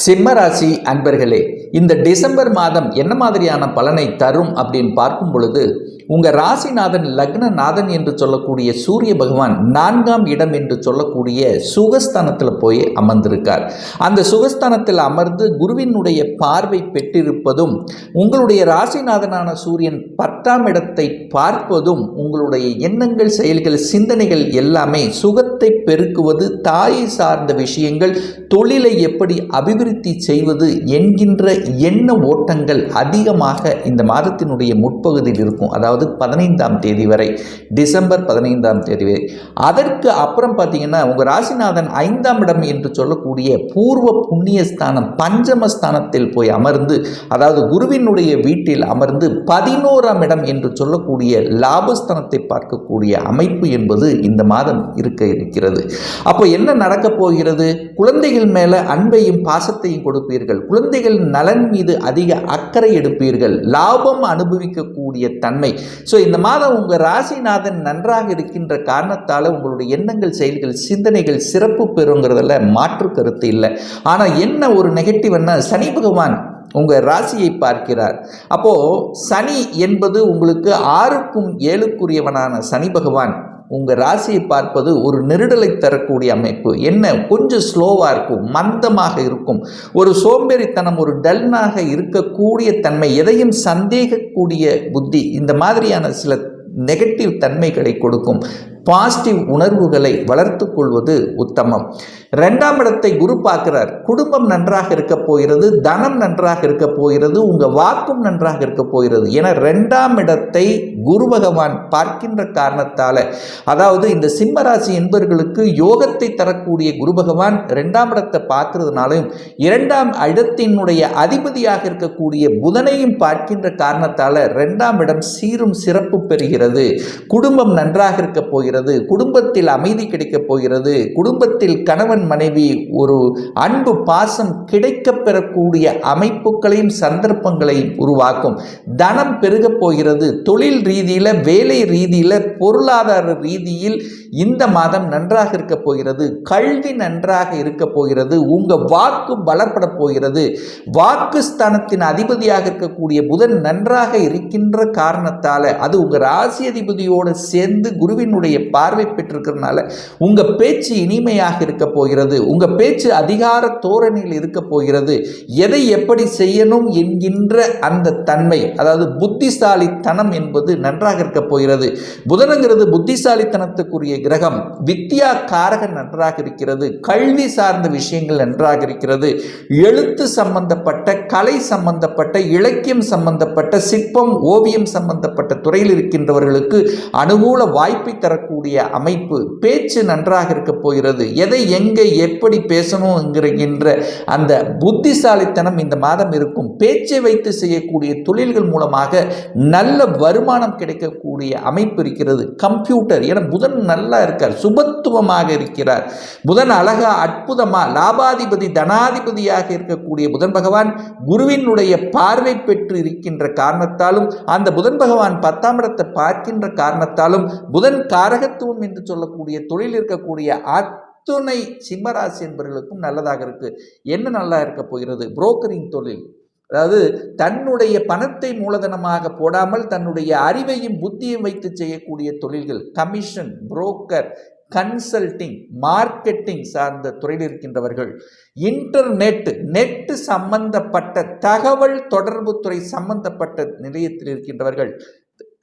சிம்மராசி அன்பர்களே இந்த டிசம்பர் மாதம் என்ன மாதிரியான பலனை தரும் அப்படின்னு பார்க்கும் பொழுது உங்கள் ராசிநாதன் லக்னநாதன் என்று சொல்லக்கூடிய சூரிய பகவான் நான்காம் இடம் என்று சொல்லக்கூடிய சுகஸ்தானத்தில் போய் அமர்ந்திருக்கார். அந்த சுகஸ்தானத்தில் அமர்ந்து குருவினுடைய பார்வை பெற்றிருப்பதும் உங்களுடைய ராசிநாதனான சூரியன் பத்தாம் இடத்தை பார்ப்பதும் உங்களுடைய எண்ணங்கள் செயல்கள் சிந்தனைகள் எல்லாமே சுகத்தை பெருக்குவது தாயை சார்ந்த விஷயங்கள் தொழிலை எப்படி அபிவிருத்தி செய்வது என்கின்ற எண்ண ஓட்டங்கள் அதிகமாக இந்த மாதத்தினுடைய முற்பகுதியில் இருக்கும். அதாவது பதினைந்தாம் தேதி வரை டிசம்பர் பதினைந்தாம் தேதி வரை. அதற்கு அப்புறம் பார்த்தீங்கன்னா உங்கள் ராசிநாதன் ஐந்தாம் இடம் என்று சொல்லக்கூடிய பூர்வ புண்ணிய ஸ்தானம் பஞ்சமஸ்தானத்தில் போய் அமர்ந்து அதாவது குருவினுடைய வீட்டில் அமர்ந்து பதினோராம் இடம் என்று சொல்லக்கூடிய லாபஸ்தானத்தை பார்க்கக்கூடிய அமைப்பு என்பது இந்த மாதம் இருக்க இருக்கிறது. அப்போ என்ன நடக்கப் போகிறது? குழந்தைகள் மேலே அன்பையும் பாசத்தையும் கொடுப்பீர்கள். குழந்தைகள் நலன் மீது அதிக அக்கறை எடுப்பீர்கள். லாபம் அனுபவிக்கக்கூடிய தன்மை ஸோ இந்த மாதம் உங்கள் ராசிநாதன் நன்றாக இருக்கின்ற காரணத்தால் உங்களுடைய எண்ணங்கள் செயல்கள் சிந்தனைகள் சிறப்பு பெறுங்கிறதுல மாற்று கருத்து இல்லை. ஆனால் என்ன ஒரு நெகட்டிவ்னா சனி பகவான் உங்கள் ராசியை பார்க்கிறார். அப்போது சனி என்பது உங்களுக்கு ஆறுக்கும் ஏழுக்குரியவனான சனி பகவான். உங்கள் ராசியை பார்ப்பது ஒரு நெருடலை தரக்கூடிய அமைப்பு. என்ன? கொஞ்சம் ஸ்லோவாக இருக்கும் மந்தமாக இருக்கும். ஒரு சோம்பேறித்தனம் ஒரு டல்னாக இருக்கக்கூடிய தன்மை எதையும் சந்தேகக்கூடிய புத்தி இந்த மாதிரியான சில நெகட்டிவ் தன்மைகளை கொடுக்கும். பாசிட்டிவ் உணர்வுகளை வளர்த்து கொள்வது உத்தமம். ரெண்டாம் இடத்தை குரு பார்க்கிறார். குடும்பம் நன்றாக இருக்க போகிறது தனம் நன்றாக இருக்க போகிறது உங்கள் வாக்கும் நன்றாக இருக்க போகிறது. என ரெண்டாம் இடத்தை குரு பகவான் பார்க்கின்ற காரணத்தால் அதாவது இந்த சிம்மராசி என்பவர்களுக்கு யோகத்தை தரக்கூடிய குரு பகவான் ரெண்டாம் இடத்தை பார்க்கறதுனாலும் இரண்டாம் இடத்தினுடைய அதிபதியாக இருக்கக்கூடிய புதனையும் பார்க்கின்ற காரணத்தால் ரெண்டாம் இடம் சீரும் சிறப்பு பெறுகிறது. குடும்பம் நன்றாக இருக்க போகிறது. குடும்பத்தில் அமைதி கிடைக்கப் போகிறது குடும்பத்தில் கணவன் மனைவி ஒரு அன்பு பாசம் கிடைக்கப் பெறக்கூடிய அமைப்புகளையும் சந்தர்ப்பங்களையும் உருவாக்கும். தனம் பெருகப் போகிறது தொழில் ரீதியில் வேலை ரீதியில் பொருளாதார ரீதியில் இந்த மாதம் நன்றாக இருக்க போகிறது கல்வி நன்றாக இருக்க போகிறது உங்கள் வாக்கு பலப்பட போகிறது. வாக்கு ஸ்தானத்தின் அதிபதியாக இருக்கக்கூடிய புதன் நன்றாக இருக்கின்ற காரணத்தால் அது உங்கள் ராசி அதிபதியோடு சேர்ந்து குருவினுடைய பார்வை பெற்றிருக்கிறதுனால உங்கள் பேச்சு இனிமையாக இருக்க போகிறது உங்கள் பேச்சு அதிகார தோரணையில் இருக்க போகிறது எதை எப்படி செய்யணும் என்கின்ற அந்த தன்மை அதாவது புத்திசாலித்தனம் என்பது நன்றாக இருக்க போகிறது. புதனங்கிறது புத்திசாலித்தனத்துக்குரிய கிரகம் வித்யா காரக நன்றாக இருக்கிறது கல்வி சார்ந்த விஷயங்கள் நன்றாக இருக்கிறது எழுத்து சம்பந்தப்பட்ட கலை சம்பந்தப்பட்ட இலக்கியம் சம்பந்தப்பட்ட சிற்பம் ஓவியம் சம்பந்தப்பட்ட துறையில் இருக்கின்றவர்களுக்கு அனுகூல வாய்ப்பை தரக்கூடிய அமைப்பு பேச்சு நன்றாக இருக்க போகிறது. எதை எங்கே எப்படி பேசணும் என்கிற அந்த புத்திசாலித்தனம் இந்த மாதம் இருக்கும். பேச்சை வைத்து செய்யக்கூடிய தொழில்கள் மூலமாக நல்ல வருமானம் கிடைக்கக்கூடிய அமைப்பு இருக்கிறது. கம்ப்யூட்டர் என புதன் நல்லா இருக்கார் சுபத்துவமாக இருக்கிறார். புதன் அழகா அற்புதமாக லாபாதிபதி தனாதிபதியாக இருக்கக்கூடிய புதன் பகவான் குருவினுடைய பார்வை பெற்று இருக்கின்ற காரணத்தாலும் அந்த புதன் பகவான் பத்தாம் இடத்தை பார்க்கின்ற காரணத்தாலும் புதன் ராகத்துவம் என்று சொல்லக்கூடிய தொழில் இருக்கக்கூடிய அத்துணை சிம்மராசி என்பவர்களுக்கும் நல்லதாக இருக்கு. என்ன நல்லா இருக்க போகிறது? புரோக்கரிங் தொழில். அதாவது தன்னுடைய பணத்தை மூலதனமாக போடாமல் தன்னுடைய அறிவையும் புத்தியும் வைத்து செய்யக்கூடிய தொழில்கள். கமிஷன் புரோக்கர் கன்சல்டிங் மார்க்கெட்டிங் சார்ந்த துறையில் இருக்கின்றவர்கள். இன்டர்நெட் நெட்டு சம்பந்தப்பட்ட தகவல் தொடர்பு துறை சம்பந்தப்பட்ட நிலையத்தில் இருக்கின்றவர்கள்.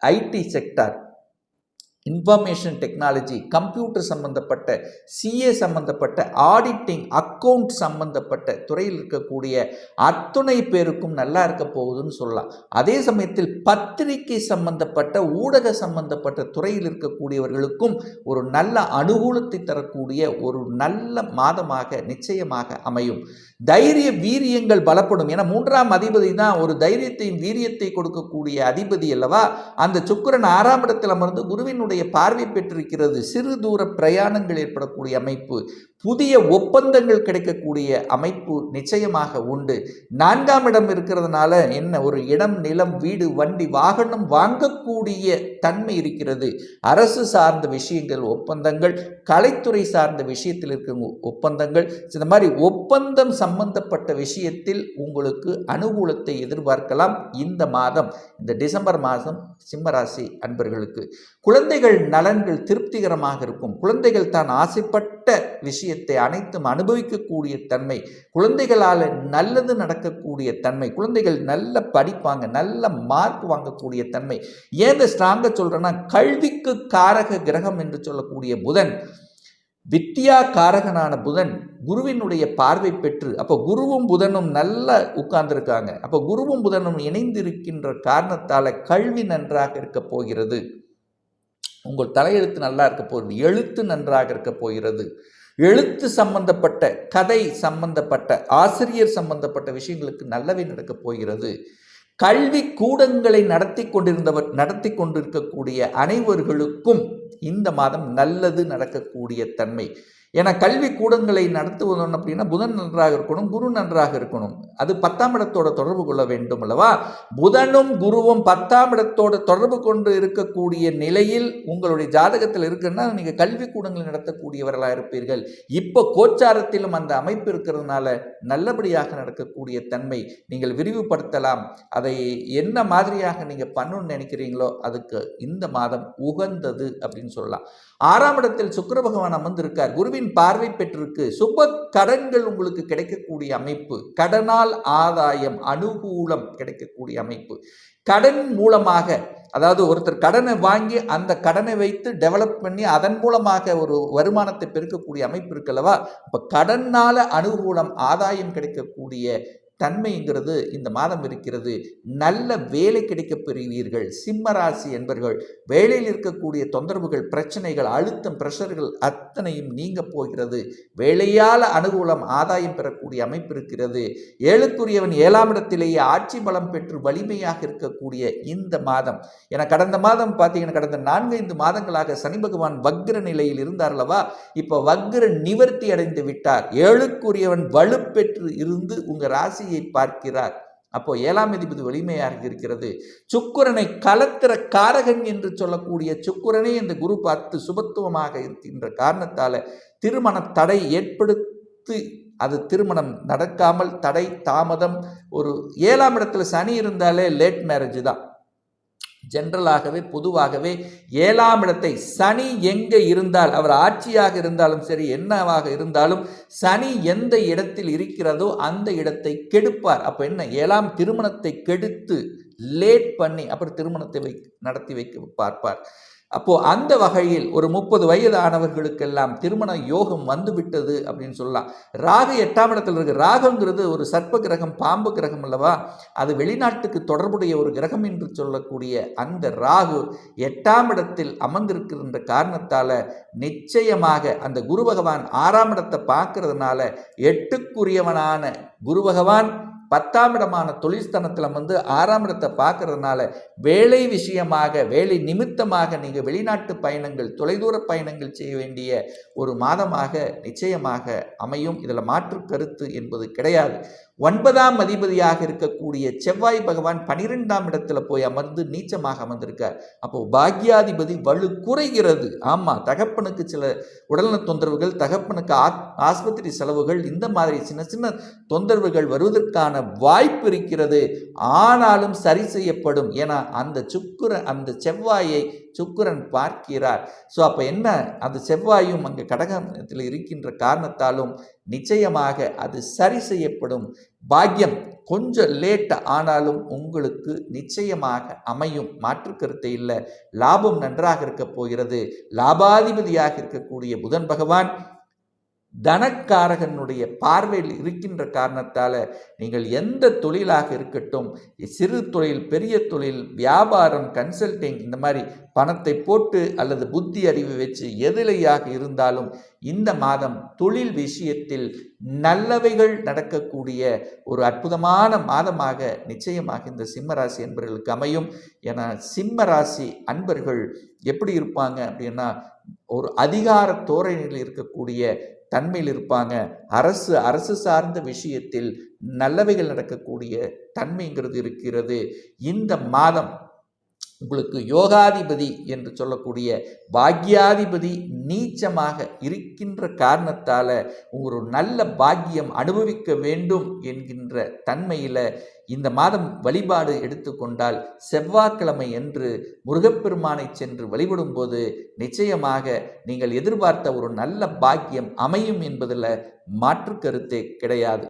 IT sector information technology computer சம்பந்தப்பட்ட சிஏ சம்பந்தப்பட்ட ஆடிட்டிங் அக்கௌண்ட் சம்பந்தப்பட்ட துறையில் இருக்கக்கூடிய அத்துணை பேருக்கும் நல்லா இருக்க போகுதுன்னு சொல்லலாம். அதே சமயத்தில் பத்திரிகை சம்பந்தப்பட்ட ஊடக சம்பந்தப்பட்ட துறையில் இருக்கக்கூடியவர்களுக்கும் ஒரு நல்ல அனுகூலத்தை தரக்கூடிய ஒரு நல்ல மாதமாக நிச்சயமாக அமையும். தைரிய வீரியங்கள் பலப்படும். ஏன்னா மூன்றாம் அதிபதி தான் ஒரு தைரியத்தையும் வீரியத்தை கொடுக்கக்கூடிய அதிபதி அல்லவா? அந்த சுக்கிரன் ஆறாம் இடத்தில் அமர்ந்து குருவினுடைய குருவினுடைய பார்வை பெற்றிருக்கிறது. சிறு தூர பிரயாணங்கள் ஏற்படக்கூடிய அமைப்பு புதிய ஒப்பந்தங்கள் கிடைக்கக்கூடிய அமைப்பு நிச்சயமாக உண்டு. நான்காம் இடம் இருக்கிறதுனால என்ன? ஒரு இடம் நிலம் வீடு வண்டி வாகனம் வாங்கக்கூடிய தன்மை இருக்கிறது. அரசு சார்ந்த விஷயங்கள் ஒப்பந்தங்கள் கலைத்துறை சார்ந்த விஷயத்தில் இருக்கிற ஒப்பந்தங்கள். இந்த மாதிரி ஒப்பந்தம் சம்பந்தப்பட்ட விஷயத்தில் உங்களுக்கு அனுகூலத்தை எதிர்பார்க்கலாம் இந்த மாதம். இந்த டிசம்பர் மாதம் சிம்மராசி அன்பர்களுக்கு. குழந்தைகள் நலன்கள் திருப்திகரமாக இருக்கும். குழந்தைகள் தான் ஆசைப்பட்ட விஷயத்தை அனைத்தும் அனுபவிக்கக்கூடிய தன்மை. குழந்தைகளால் நல்லது நடக்கக்கூடிய தன்மை. குழந்தைகள் நல்ல படிப்பாங்க நல்ல மார்க் வாங்கக்கூடிய தன்மை. ஏன் ஸ்ட்ராங்காக சொல்கிறேன்னா கல்விக்கு காரக கிரகம் என்று சொல்லக்கூடிய புதன் வித்தியா காரகனான புதன் குருவினுடைய பார்வை பெற்று அப்போ குருவும் புதனும் நல்லா உட்கார்ந்துருக்காங்க. அப்போ குருவும் புதனும் இணைந்திருக்கின்ற காரணத்தால் கல்வி நன்றாக இருக்கப் போகிறது. உங்கள் தலையெழுத்து நல்லா இருக்க போகிறது எழுத்து நன்றாக இருக்க போகிறது. எழுத்து சம்பந்தப்பட்ட கதை சம்பந்தப்பட்ட ஆசிரியர் சம்பந்தப்பட்ட விஷயங்களுக்கு நல்லவே நடக்கப் போகிறது. கல்வி கூடங்களை நடத்தி கொண்டிருந்தவர் நடத்தி கொண்டிருக்கக்கூடிய அனைவர்களுக்கும் இந்த மாதம் நல்லது நடக்கக்கூடிய தன்மை. ஏன்னா கல்வி கூடங்களை நடத்துவதன் அப்படின்னா புதன் நன்றாக இருக்கணும் குரு நன்றாக இருக்கணும். அது பத்தாம் இடத்தோட தொடர்பு கொள்ள வேண்டும் அல்லவா? புதனும் குருவும் பத்தாம் இடத்தோட தொடர்பு கொண்டு இருக்கக்கூடிய நிலையில் உங்களுடைய ஜாதகத்தில் இருக்குன்னா நீங்கள் கல்வி கூடங்களை நடத்தக்கூடியவர்களாக இருப்பீர்கள். இப்போ கோச்சாரத்திலும் அந்த அமைப்பு இருக்கிறதுனால நல்லபடியாக நடக்கக்கூடிய தன்மை நீங்கள் விரிவுபடுத்தலாம். அதை என்ன மாதிரியாக நீங்கள் பண்ணணும்னு நினைக்கிறீங்களோ அதுக்கு இந்த மாதம் உகந்தது அப்படின்னு சொல்லலாம். ஆறாம் இடத்தில் சுக்கர பகவான் அமர்ந்திருக்கார். குருவின் பார்வை பெற்றிருக்கு. சுப கடன்கள் உங்களுக்கு கிடைக்கக்கூடிய அமைப்பு. கடனால் ஆதாயம் அனுகூலம் கிடைக்கக்கூடிய அமைப்பு. கடன் மூலமாக அதாவது ஒருத்தர் கடனை வாங்கி அந்த கடனை வைத்து டெவலப் பண்ணி அதன் மூலமாக ஒரு வருமானத்தை பெருக்கக்கூடிய அமைப்பு இருக்குல்லவா இப்போ கடனால் அனுகூலம் ஆதாயம் கிடைக்கக்கூடிய தன்மைங்கிறது இந்த மாதம் இருக்கிறது. நல்ல வேலை கிடைக்கப் பெறுவீர்கள். சிம்மராசி என்பர்கள் வேலையில் இருக்கக்கூடிய தொந்தரவுகள் பிரச்சனைகள் அழுத்தம் பிரஷர்கள் அத்தனையும் நீங்க போகிறது. வேலையால் அனுகூலம் ஆதாயம் பெறக்கூடிய அமைப்பு இருக்கிறது. ஏழுக்குரியவன் ஏழாம் இடத்திலேயே ஆட்சி பலம் பெற்று வலிமையாக இருக்கக்கூடிய இந்த மாதம். என கடந்த மாதம் பார்த்தீங்கன்னா கடந்த நான்கைந்து மாதங்களாக சனி பகவான் வக்ர நிலையில் இருந்தார் அல்லவா? இப்போ வக்ர நிவர்த்தி அடைந்து விட்டார். ஏழுக்குரியவன் வலுப்பெற்று இருந்து உங்கள் ராசி ராசியை பார்க்கிறார். அப்போ ஏழாம் அதிபதி வலிமையாக இருக்கிறது. சுக்குரனை கலத்திர காரகன் என்று சொல்லக்கூடிய சுக்குரனை இந்த குரு பார்த்து சுபத்துவமாக இருக்கின்ற காரணத்தால திருமண தடை ஏற்படுத்தி அது திருமணம் நடக்காமல் தடை தாமதம் ஒரு ஏழாம் இடத்துல சனி இருந்தாலே லேட் மேரேஜ் தான். ஜென்ரலாகவே பொதுவாகவே ஏழாம் இடத்தை சனி எங்கே இருந்தால் அவர் ஆட்சியாக இருந்தாலும் சரி என்னவாக இருந்தாலும் சனி எந்த இடத்தில் இருக்கிறதோ அந்த இடத்தை கெடுப்பார். அப்போ என்ன? ஏழாம் திருமணத்தை கெடுத்து லேட் பண்ணி அப்புறம் திருமணத்தை வை நடத்தி வைக்க பார்ப்பார். அப்போது அந்த வகையில் ஒரு முப்பது வயதானவர்களுக்கெல்லாம் திருமண யோகம் வந்துவிட்டது அப்படின்னு சொல்லலாம். ராகு எட்டாம் இடத்துல இருக்கு. ராகுங்கிறது ஒரு சர்ப்ப கிரகம் பாம்பு கிரகம் அல்லவா? அது வெளிநாட்டுக்கு தொடர்புடைய ஒரு கிரகம் என்று சொல்லக்கூடிய அந்த ராகு எட்டாம் இடத்தில் அமர்ந்திருக்கின்ற காரணத்தால் நிச்சயமாக அந்த குரு பகவான் ஆறாம் இடத்தை பார்க்கறதுனால எட்டுக்குரியவனான குரு பகவான் பத்தாம் இடமான தொழில்ஸ்தனத்தில் வந்து ஆறாம் இடத்தை பார்க்கறதுனால வேலை விஷயமாக வேலை நிமித்தமாக நீங்கள் வெளிநாட்டு பயணங்கள் தொலைதூர பயணங்கள் செய்ய வேண்டிய ஒரு மாதமாக நிச்சயமாக அமையும். இதில் மாற்று கருத்து என்பது கிடையாது. ஒன்பதாம் அதிபதியாக இருக்கக்கூடிய செவ்வாய் பகவான் பனிரெண்டாம் இடத்துல போய் அமர்ந்து நீச்சமாக அமர்ந்திருக்கார். அப்போ பாக்யாதிபதி வலு குறைகிறது. ஆமாம் தகப்பனுக்கு சில உடல்நல தொந்தரவுகள் தகப்பனுக்கு ஆஸ்பத்திரி செலவுகள் இந்த மாதிரி சின்ன சின்ன தொந்தரவுகள் வருவதற்கான வாய்ப்பு இருக்கிறது. ஆனாலும் சரி செய்யப்படும். ஏன்னா அந்த சுக்குர அந்த செவ்வாயை சுக்கரன் பார்க்கிறார். ஸோ அப்போ என்ன? அந்த செவ்வாயும் அங்கே கடகத்தில் இருக்கின்ற காரணத்தாலும் நிச்சயமாக அது சரி செய்யப்படும். பாக்கியம் கொஞ்சம் லேட் ஆனாலும் உங்களுக்கு நிச்சயமாக அமையும். மாற்று கருத்தை இல்லை. லாபம் நன்றாக இருக்கப் போகிறது. லாபாதிபதியாக இருக்கக்கூடிய புதன் பகவான் தனக்காரகனுடைய பார்வையில் இருக்கின்ற காரணத்தால் நீங்கள் எந்த தொழிலாக இருக்கட்டும் சிறு தொழில் பெரிய தொழில் வியாபாரம் கன்சல்டிங் இந்த மாதிரி பணத்தை போட்டு அல்லது புத்தி அறிவு வச்சு எதிலையாக இருந்தாலும் இந்த மாதம் தொழில் விஷயத்தில் நல்லவைகள் நடக்கக்கூடிய ஒரு அற்புதமான மாதமாக நிச்சயமாக இந்த சிம்மராசி அன்பர்களுக்கு அமையும். என சிம்மராசி அன்பர்கள் எப்படி இருப்பாங்க அப்படின்னா ஒரு அதிகார தோரணையில் இருக்கக்கூடிய தன்மையில் இருப்பாங்க. அரசு அரசு சார்ந்த விஷயத்தில் நல்லவைகள் நடக்கக்கூடிய தன்மைங்கிறது இருக்கிறது. இந்த மாதம் உங்களுக்கு யோகாதிபதி என்று சொல்லக்கூடிய பாக்யாதிபதி நீச்சமாக இருக்கின்ற காரணத்தால் ஒரு நல்ல பாக்கியம் அனுபவிக்க வேண்டும் என்கின்ற தன்மையில் இந்த மாதம் வழிபாடு எடுத்துக்கொண்டால் செவ்வாய்க்கிழமை என்று முருகப்பெருமானை சென்று வழிபடும்போது நிச்சயமாக நீங்கள் எதிர்பார்த்த ஒரு நல்ல பாக்கியம் அமையும் என்பதில் மாற்று கருத்தே கிடையாது.